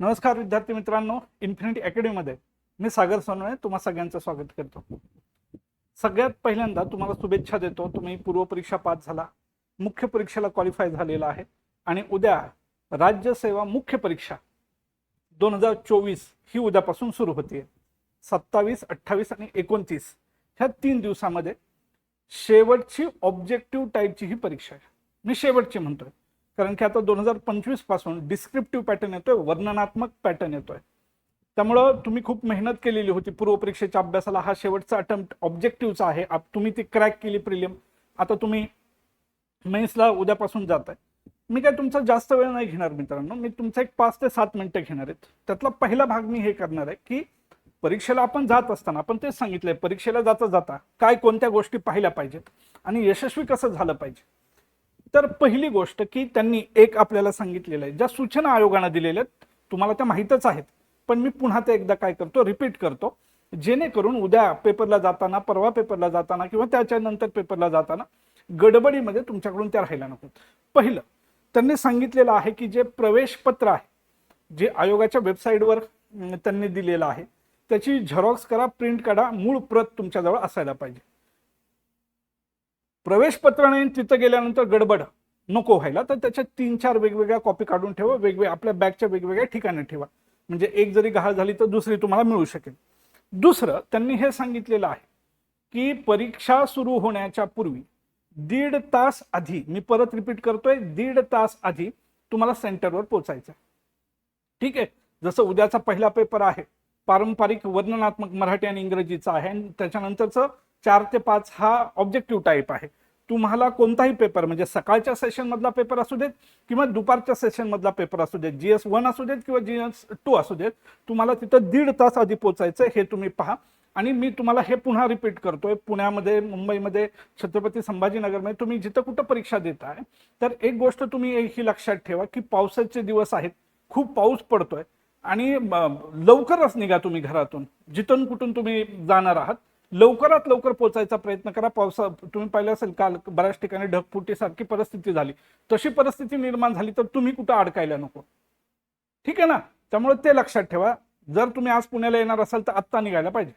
नमस्कार विद्यार्थी मित्रांनो इन्फिनिटी अकॅडमीमध्ये मी सागर सोनवणे तुम्हा सगळ्यांचं स्वागत करतो. सगळ्यात पहिल्यांदा तुम्हाला शुभेच्छा देतो. तुम्ही पूर्वपरीक्षा पास झाला मुख्य परीक्षेला क्वालिफाय झालेला आहे आणि उद्या राज्यसेवा मुख्य परीक्षा दोन हजार चोवीस ही उद्यापासून सुरू होते सत्तावीस अठ्ठावीस आणि एकोणतीस ह्या तीन दिवसामध्ये शेवटची ऑब्जेक्टिव्ह टाईपची ही परीक्षा आहे. मी शेवटची म्हणतोय. कारण की आता दोन हजार पंचवीसपासून डिस्क्रिप्टिव्ह पॅटर्न येतोय वर्णनात्मक पॅटर्न येतोय. त्यामुळं तुम्ही खूप मेहनत केलेली होती. पूर्वपरीक्षेच्या अभ्यासाला हा शेवटचा अटेम्प्ट ऑब्जेक्टिव्हचा आहे. तुम्ही ती क्रॅक केली प्रिलियम आता तुम्ही मेन्सला उद्यापासून जात आहे मी काय तुमचा जास्त वेळ नाही घेणार मित्रांनो. मी तुमचा एक पाच ते सात मिनिटं घेणार आहेत. त्यातला पहिला भाग मी हे करणार आहे की परीक्षेला आपण जात असताना आपण तेच सांगितलंय परीक्षेला जाता जाता काय कोणत्या गोष्टी पाहिल्या पाहिजेत आणि यशस्वी कसं झालं पाहिजे. तर पहिली गोष्ट की त्यांनी एक आपल्याला सांगितलेलं आहे. ज्या सूचना आयोगानं दिलेल्या आहेत तुम्हाला त्या माहीतच आहेत. पण मी पुन्हा ते एकदा काय करतो रिपीट करतो. जेणेकरून उद्या पेपरला जाताना परवा पेपरला जाताना किंवा त्याच्यानंतर पेपरला जाताना गडबडीमध्ये तुमच्याकडून त्या राहायला नको पहिलं त्यांनी सांगितलेलं आहे की जे प्रवेशपत्र आहे जे आयोगाच्या वेबसाईटवर त्यांनी दिलेलं आहे त्याची झेरॉक्स करा प्रिंट काढा मूळ प्रत तुमच्याजवळ असायला पाहिजे. प्रवेशपत्राने तिथं गेल्यानंतर गडबड नको व्हायला तर त्याच्या तीन चार वेगवेगळ्या कॉपी काढून ठेवा वेगवेगळ्या आपल्या बॅगच्या वेगवेगळ्या ठिकाणी ठेवा. म्हणजे एक जरी गहाळ झाली तर दुसरी तुम्हाला मिळू शकेल. दुसरं त्यांनी हे सांगितलेलं आहे की परीक्षा सुरू होण्याच्या पूर्वी दीड तास आधी मी परत रिपीट करतोय दीड तास आधी तुम्हाला सेंटरवर पोहोचायचं आहे. ठीक आहे? जसं उद्याचा पहिला पेपर आहे पारंपरिक वर्णनात्मक मराठी आणि इंग्रजीचा आहे आणि त्याच्यानंतरचं चार ते पाच हा ऑब्जेक्टिव्ह टाईप आहे. तुम्हाला कोणताही पेपर म्हणजे सकाळच्या सेशन मधला पेपर असू देत किंवा दुपारच्या सेशन मधला पेपर असू देत जी एस वन असू देत किंवा जी एस टू असू देत तुम्हाला तिथं दीड तास आधी पोचायचं हे तुम्ही पहा. आणि मी तुम्हाला हे पुन्हा रिपीट करतोय पुण्यामध्ये मुंबईमध्ये छत्रपती संभाजीनगरमध्ये तुम्ही जिथं कुठं परीक्षा देताय तर एक गोष्ट तुम्ही ही लक्षात ठेवा की पावसाचे दिवस आहेत खूप पाऊस पडतोय आणि लवकरच निघा तुम्ही घरातून जिथून कुठून तुम्ही जाणार आहात. लवकरात लवकर पोहोचायचा प्रयत्न करा. पावसा तुम्ही पाहिलं असेल काल बऱ्याच ठिकाणी ढगफुटीसारखी परिस्थिती झाली. तशी परिस्थिती निर्माण झाली तर तुम्ही कुठं अडकायला नको. ठीक आहे ना? त्यामुळे ते लक्षात ठेवा. जर तुम्ही आज पुण्याला येणार असाल तर आत्ता निघायला पाहिजे.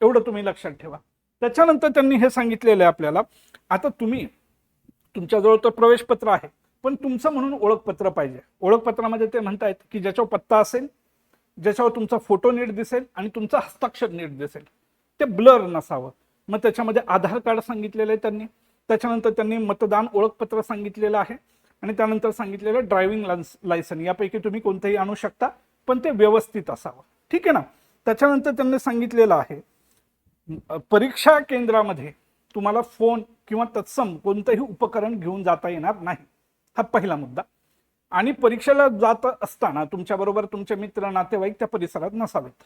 एवढं तुम्ही लक्षात ठेवा. त्याच्यानंतर त्यांनी हे सांगितलेलं आहे आपल्याला. आता तुम्ही तुमच्याजवळ तर प्रवेशपत्र आहे पण तुमचं म्हणून ओळखपत्र पाहिजे. ओळखपत्रामध्ये म्हणजे ते म्हणतायत की ज्याच्यावर पत्ता असेल ज्याच्यावर तुमचा फोटो नीट दिसेल आणि तुमचा हस्ताक्षर नीट दिसेल. ते ब्लर नसावं. मग त्याच्यामध्ये आधार कार्ड सांगितलेलं आहे त्यांनी. त्याच्यानंतर त्यांनी मतदान ओळखपत्र सांगितलेलं आहे. आणि त्यानंतर सांगितलेलं ड्रायव्हिंग लायसन यापैकी तुम्ही कोणतंही आणू शकता पण ते व्यवस्थित असावं. ठीक आहे ना? त्याच्यानंतर त्यांनी सांगितलेलं आहे परीक्षा केंद्रामध्ये तुम्हाला फोन किंवा तत्सम कोणतंही उपकरण घेऊन जाता येणार नाही. हा पहिला मुद्दा. आणि परीक्षेला जात असताना तुमच्याबरोबर तुमचे मित्र नातेवाईक त्या परिसरात नसावेत.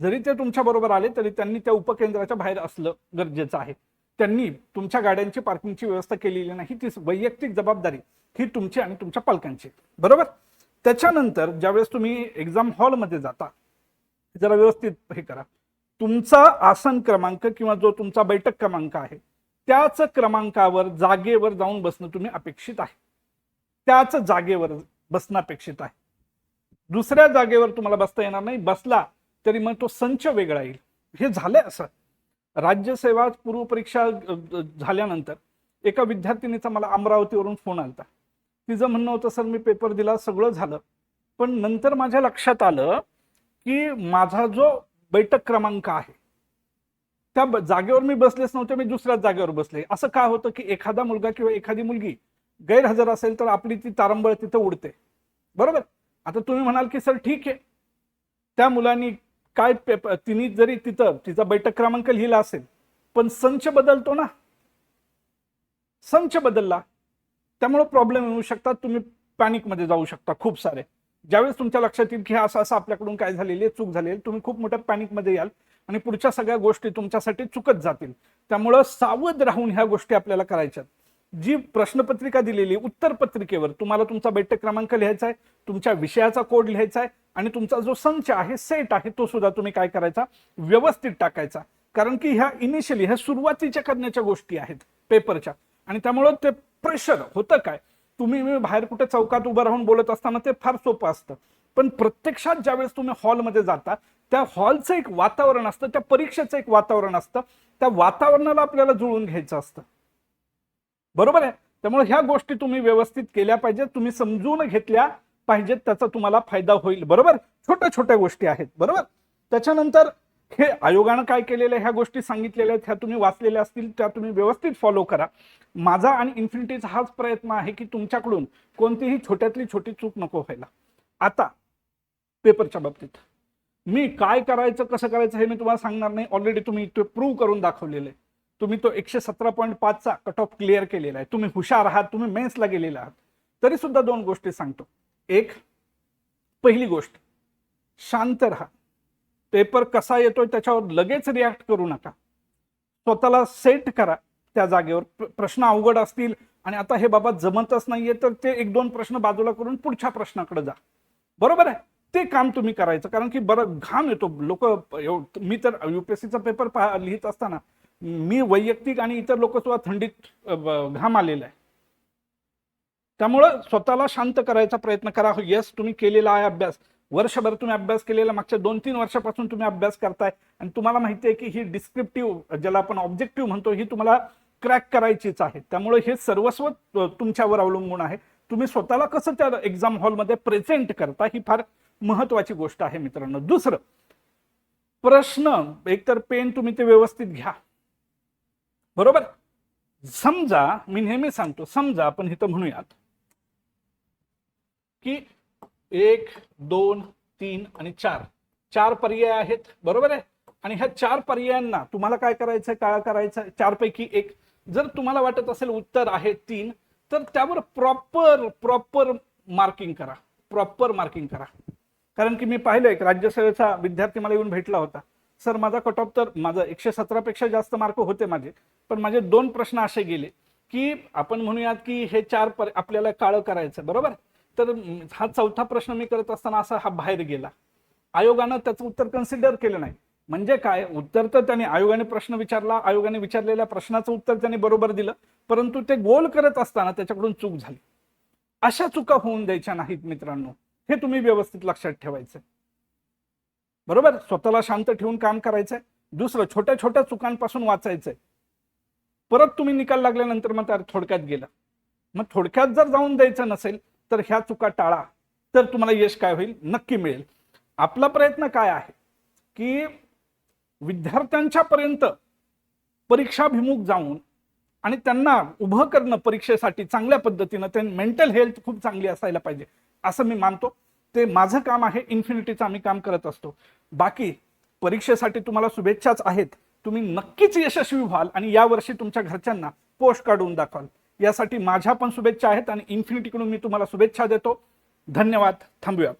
जरी ते तुमच्या बरोबर आले तरी त्यांनी त्या उपकेंद्राच्या बाहेर असलं गरजेचं आहे. त्यांनी तुमच्या गाड्यांची पार्किंगची व्यवस्था केलेली नाही ती वैयक्तिक जबाबदारी ही तुमची आणि तुमच्या पालकांची. बरोबर? त्याच्यानंतर ज्यावेळेस तुम्ही एक्झाम हॉलमध्ये जाता जरा व्यवस्थित हे करा. तुमचा आसन क्रमांक किंवा जो तुमचा बैठक क्रमांक आहे त्याच क्रमांकावर जागेवर जाऊन बसणं तुम्ही अपेक्षित आहे. त्याच जागेवर बसणं अपेक्षित आहे. दुसऱ्या जागेवर तुम्हाला बसता येणार नाही. बसला तरी मग तो संच वेगळा येईल. हे झालंय असं. राज्यसेवा पूर्वपरीक्षा झाल्यानंतर एका विद्यार्थिनीचा मला अमरावतीवरून फोन आलता. तिचं म्हणणं होतं सर मी पेपर दिला सगळं झालं. पण नंतर माझ्या लक्षात आलं की माझा जो बैठक क्रमांक आहे त्या जागेवर मी बसलेच नव्हते मी दुसऱ्याच जागेवर बसले. असं का होतं की एखादा मुलगा किंवा एखादी मुलगी गैरहजर असेल तर आपली ती तारंबळ तिथं उडते. बरोबर? आता तुम्ही म्हणाल की सर ठीक आहे. त्या मुलांनी काय पेपर तिने जरी तिथं तिचा बैठक क्रमांक लिहिला असेल पण संच बदलतो ना. संच बदलला. त्यामुळे प्रॉब्लेम येऊ शकतात. तुम्ही पॅनिकमध्ये जाऊ शकता खूप सारे. ज्यावेळेस तुमच्या लक्षात येईल की असं असं आपल्याकडून काय झालेली आहे चूक झालेली आहे, तुम्ही खूप मोठ्या पॅनिकमध्ये याल आणि पुढच्या सगळ्या गोष्टी तुमच्यासाठी चुकत जातील. त्यामुळं सावध राहून ह्या गोष्टी आपल्याला करायच्यात. जी प्रश्नपत्रिका दिलेली उत्तर पत्रिकेवर तुम्हाला तुमचा बैठक क्रमांक लिहायचा आहे तुमच्या विषयाचा कोड लिहायचा आहे आणि तुमचा जो संच आहे सेट आहे तो सुद्धा तुम्ही काय करायचा? व्यवस्थित टाकायचा. कारण की ह्या इनिशियली ह्या सुरुवातीच्या करण्याच्या गोष्टी आहेत पेपरच्या आणि त्यामुळं ते प्रेशर होतं काय? तुम्ही बाहेर कुठे चौकात उभं राहून बोलत असताना ते फार सोपं असतं. पण प्रत्यक्षात ज्यावेळेस तुम्ही हॉलमध्ये जाता त्या हॉलचं एक वातावरण असतं त्या परीक्षेचं एक वातावरण असतं. त्या वातावरणाला आपल्याला जुळून घ्यायचं असतं. बरोबर आहे? त्यामुळे ह्या गोष्टी तुम्ही व्यवस्थित केल्या पाहिजेत तुम्ही समजून घेतल्या पाहिजेत त्याचा तुम्हाला फायदा होईल बरोबर? छोट्या छोट्या गोष्टी आहेत बरोबर? त्याच्यानंतर हे आयोगानं काय केलेलं ह्या गोष्टी सांगितलेल्या आहेत ह्या तुम्ही वाचलेल्या असतील त्या तुम्ही व्यवस्थित फॉलो करा. माझा आणि इन्फिनिटीचा हाच प्रयत्न आहे की तुमच्याकडून कोणतीही छोट्यातली छोटी चूक नको व्हायला. आता पेपरच्या बाबतीत. मी काय करायचं कसं करायचं हे मी तुम्हाला सांगणार नाही. ऑलरेडी तुम्ही ते प्रूव्ह करून दाखवलेलं आहे. तुम्ही तो एकशे सतरा पॉईंट पाचचा कट ऑफ क्लिअर केलेला आहे. तुम्ही हुशार आहात तुम्ही मेन्सला गेलेला आहात. तरी सुद्धा दोन गोष्टी सांगतो. एक पहिली गोष्ट शांत राहा. पेपर कसा येतोय त्याच्यावर लगेच रिॲक्ट करू नका. स्वतःला सेट करा त्या जागेवर. प्रश्न अवघड असतील आणि आता हे बाबा जमतच नाहीये तर ते एक दोन प्रश्न बाजूला करून पुढच्या प्रश्नाकडे जा. बरोबर आहे? ते काम तुम्ही करायचं. कारण की बरं घाम येतो. लोक मी तर युपीएससीचा पेपर पहा लिहित असताना मी वैयक्तिक आणि इतर लोक सुद्धा थंडीत घाम आलेला आहे त्यामुळं स्वतःला शांत करायचा प्रयत्न करा. हो, यस तुम्ही केलेला आहे अभ्यास. वर्षभर तुम्ही अभ्यास केलेला मागच्या दोन तीन वर्षापासून तुम्ही अभ्यास करताय. आणि तुम्हाला माहिती आहे की ही डिस्क्रिप्टिव्ह ज्याला आपण ऑब्जेक्टिव्ह म्हणतो ही तुम्हाला क्रॅक करायचीच आहे. त्यामुळे हे सर्वस्व तुमच्यावर अवलंबून आहे. तुम्ही स्वतःला कसं त्या एक्झाम हॉलमध्ये प्रेझेंट करता ही फार महत्वाची गोष्ट आहे मित्रांनो. दुसरं प्रश्न एकतर पेन तुम्ही ते व्यवस्थित घ्या. बरोबर? समजा मी नेहमी सांगतो समजा आपण इथं म्हणूयात की एक दोन तीन आणि चार. चार पर्याय आहेत बरोबर आहे? आणि ह्या चार पर्यायांना तुम्हाला काय करायचंय काय करायचं चारपैकी एक. जर तुम्हाला वाटत असेल उत्तर आहे तीन तर त्यावर प्रॉपर प्रॉपर मार्किंग करा. प्रॉपर मार्किंग करा. कारण की मी पाहिलं एक राज्यसेवेचा विद्यार्थी मला येऊन भेटला होता. सर माझा कट ऑफ तर माझा एकशे सतरा पेक्षा जास्त मार्क होते माझे. पण माझे दोन प्रश्न असे गेले की आपण म्हणूयात की हे चार पर आपल्याला काळं करायचं बरोबर? तर हा चौथा प्रश्न मी करत असताना असा हा बाहेर गेला. आयोगानं त्याचं उत्तर कन्सिडर केलं नाही. म्हणजे काय? उत्तर तर त्याने आयोगाने प्रश्न विचारला आयोगाने विचारलेल्या प्रश्नाचं उत्तर त्याने बरोबर दिलं परंतु ते गोल करत असताना त्याच्याकडून चूक झाली. अशा चुका होऊन द्यायच्या नाहीत मित्रांनो. हे तुम्ही व्यवस्थित लक्षात ठेवायचं बरोबर? स्वतःला शांत ठेवून काम करायचंय. दुसरं छोट्या छोट्या चुकांपासून वाचायचंय. परत तुम्ही निकाल लागल्यानंतर मग त्या थोडक्यात गेला. मग थोडक्यात जर जाऊन द्यायचं नसेल तर ह्या चुका टाळा. तर तुम्हाला यश काय होईल? नक्की मिळेल. आपला प्रयत्न काय आहे? की विद्यार्थ्यांच्या पर्यंत परीक्षाभिमुख जाऊन आणि त्यांना उभं करणं परीक्षेसाठी चांगल्या पद्धतीनं त्यांनी मेंटल हेल्थ खूप चांगली असायला पाहिजे. असं मी मानतो. ते माझं काम आहे इन्फिनिटीचं आम्ही काम करत असतो. बाकी परीक्षेसाठी तुम्हाला शुभेच्छाच आहेत. तुम्ही नक्कीच यशस्वी व्हाल आणि यावर्षी तुमच्या घरच्यांना पोस्ट काढून दाखवाल. यासाठी माझ्या पण शुभेच्छा आहेत आणि इन्फिनिटीकडून मी तुम्हाला शुभेच्छा देतो. धन्यवाद. थांबूयात.